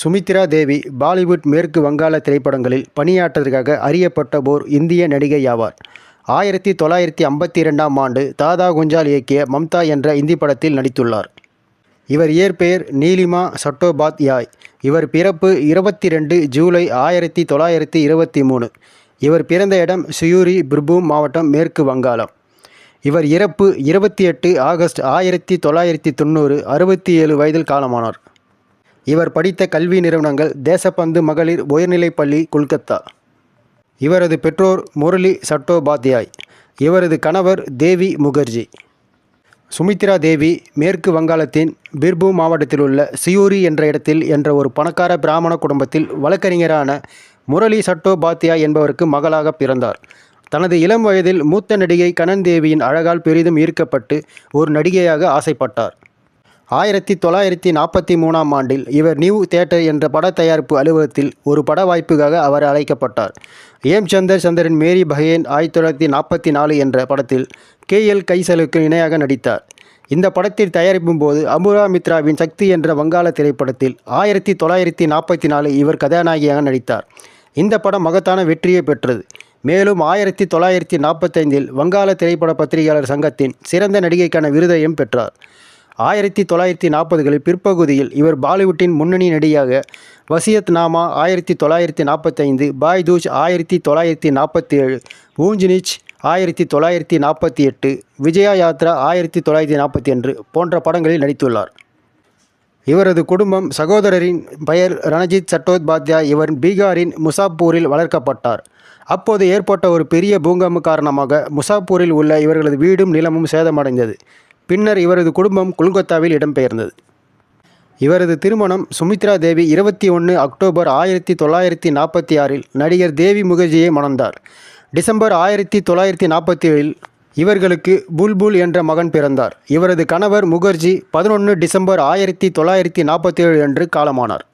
சுமித்ரா தேவி பாலிவுட் மேற்கு வங்காள திரைப்படங்களில் பணியாற்றதற்காக அறியப்பட்ட ஓர் இந்திய நடிகை ஆவார். ஆயிரத்தி தொள்ளாயிரத்தி ஐம்பத்தி இரண்டாம் ஆண்டு தாதா குஞ்சால் இயக்கிய மம்தா என்ற இந்தி படத்தில் நடித்துள்ளார். இவர் இயற்பெயர் நீலிமா சட்டோபாத்யாய் இவர் பிறப்பு இருபத்தி ரெண்டு ஜூலை ஆயிரத்தி தொள்ளாயிரத்தி இருபத்தி மூணு இவர் பிறந்த இடம் சியூரி பிர்பூம் மாவட்டம் மேற்கு வங்காளம். இவர் இறப்பு இருபத்தி எட்டு ஆகஸ்ட் ஆயிரத்தி தொள்ளாயிரத்தி தொண்ணூறு அறுபத்தி ஏழு வயதில் காலமானார். இவர் படித்த கல்வி நிறுவனங்கள் தேசப்பந்து மகளிர் உயர்நிலைப் பள்ளி கொல்கத்தா. இவரது பெற்றோர் முரளி சட்டோபாத்யாய். இவரது கணவர் தேவி முகர்ஜி. சுமித்ரா தேவி மேற்கு வங்காளத்தின் பிர்பூம் மாவட்டத்தில் உள்ள சியூரி என்ற இடத்தில் என்ற ஒரு பணக்கார பிராமண குடும்பத்தில் வழக்கறிஞரான முரளி சட்டோபாத்யாய் என்பவருக்கு மகளாக பிறந்தார். தனது இளம் வயதில் மூத்த நடிகை கனன் தேவியின் அழகால் பெரிதும் ஈர்க்கப்பட்டு ஒரு நடிகையாக ஆசைப்பட்டார். ஆயிரத்தி தொள்ளாயிரத்தி நாற்பத்தி மூணாம் ஆண்டில் இவர் நியூ தியேட்டர் என்ற பட தயாரிப்பு அலுவலகத்தில் ஒரு பட வாய்ப்புக்காக அவர் அழைக்கப்பட்டார். ஏம். சந்தர் சந்தரின் மேரி பஹேன் ஆயிரத்தி தொள்ளாயிரத்தி நாற்பத்தி நாலு என்ற படத்தில் கே. எல். கைசலுக்கு இணையாக நடித்தார். இந்த படத்தில் தயாரிப்பும் போது அமுரா மித்ராவின் சக்தி என்ற வங்காள திரைப்படத்தில் ஆயிரத்தி தொள்ளாயிரத்தி நாற்பத்தி நாலு இவர் கதாநாயகியாக நடித்தார். இந்த படம் மகத்தான வெற்றியை பெற்றது. மேலும் ஆயிரத்தி தொள்ளாயிரத்தி நாற்பத்தைந்தில் வங்காள திரைப்பட பத்திரிகையாளர் சங்கத்தின் சிறந்த நடிகைக்கான விருதையும் பெற்றார். ஆயிரத்தி தொள்ளாயிரத்தி நாற்பதுகளில் பிற்பகுதியில் இவர் பாலிவுட்டின் முன்னணி நடிகையாக வசியத் நாமா ஆயிரத்தி தொள்ளாயிரத்தி நாற்பத்தைந்து பாய் தூஜ் ஆயிரத்தி தொள்ளாயிரத்தி நாற்பத்தி ஏழு ஊஞ்சினிச் ஆயிரத்தி தொள்ளாயிரத்தி நாற்பத்தி எட்டு விஜயா யாத்ரா ஆயிரத்தி தொள்ளாயிரத்தி நாற்பத்தி ஒன்று போன்ற படங்களில் நடித்துள்ளார். இவரது குடும்பம் சகோதரரின் பெயர் ரணஜித் சட்டோபாத்யாய் இவர் பீகாரின் முசாப்பூரில் வளர்க்கப்பட்டார். அப்போது ஏற்பட்ட ஒரு பெரிய பூங்கம்பு காரணமாக முசாப்பூரில் உள்ள இவர்களது வீடும் நிலமும் சேதமடைந்தது. பின்னர் இவரது குடும்பம் கொல்கத்தாவில் இடம்பெயர்ந்தது. இவரது திருமணம் சுமித்ரா தேவி இருபத்தி ஒன்று அக்டோபர் ஆயிரத்தி தொள்ளாயிரத்தி நாற்பத்தி ஆறில் நடிகர் தேவி முகர்ஜியை மணந்தார். டிசம்பர் ஆயிரத்தி தொள்ளாயிரத்தி நாற்பத்தி ஏழில் இவர்களுக்கு புல்புல் என்ற மகன் பிறந்தார். இவரது கணவர் முகர்ஜி பதினொன்று டிசம்பர் ஆயிரத்தி தொள்ளாயிரத்தி நாற்பத்தி ஏழு அன்று காலமானார்.